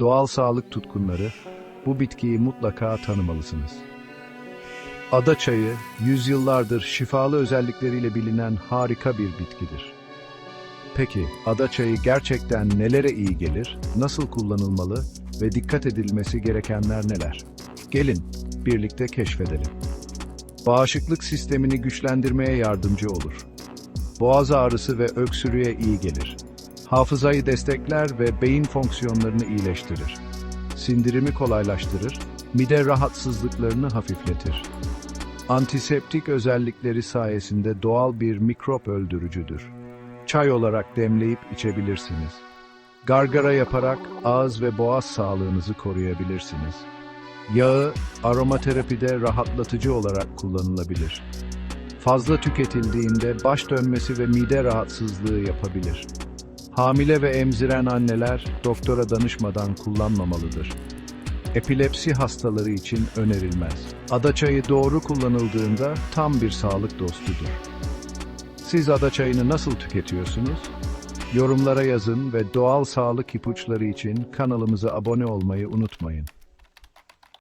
Doğal sağlık tutkunları, bu bitkiyi mutlaka tanımalısınız. Ada çayı, yüzyıllardır şifalı özellikleriyle bilinen harika bir bitkidir. Peki, ada çayı gerçekten nelere iyi gelir, nasıl kullanılmalı ve dikkat edilmesi gerekenler neler? Gelin, birlikte keşfedelim. Bağışıklık sistemini güçlendirmeye yardımcı olur. Boğaz ağrısı ve öksürüğe iyi gelir. Hafızayı destekler ve beyin fonksiyonlarını iyileştirir. Sindirimi kolaylaştırır, mide rahatsızlıklarını hafifletir. Antiseptik özellikleri sayesinde doğal bir mikrop öldürücüdür. Çay olarak demleyip içebilirsiniz. Gargara yaparak ağız ve boğaz sağlığınızı koruyabilirsiniz. Yağı aromaterapide rahatlatıcı olarak kullanılabilir. Fazla tüketildiğinde baş dönmesi ve mide rahatsızlığı yapabilir. Hamile ve emziren anneler doktora danışmadan kullanmamalıdır. Epilepsi hastaları için önerilmez. Ada çayı doğru kullanıldığında tam bir sağlık dostudur. Siz ada çayını nasıl tüketiyorsunuz? Yorumlara yazın ve doğal sağlık ipuçları için kanalımıza abone olmayı unutmayın.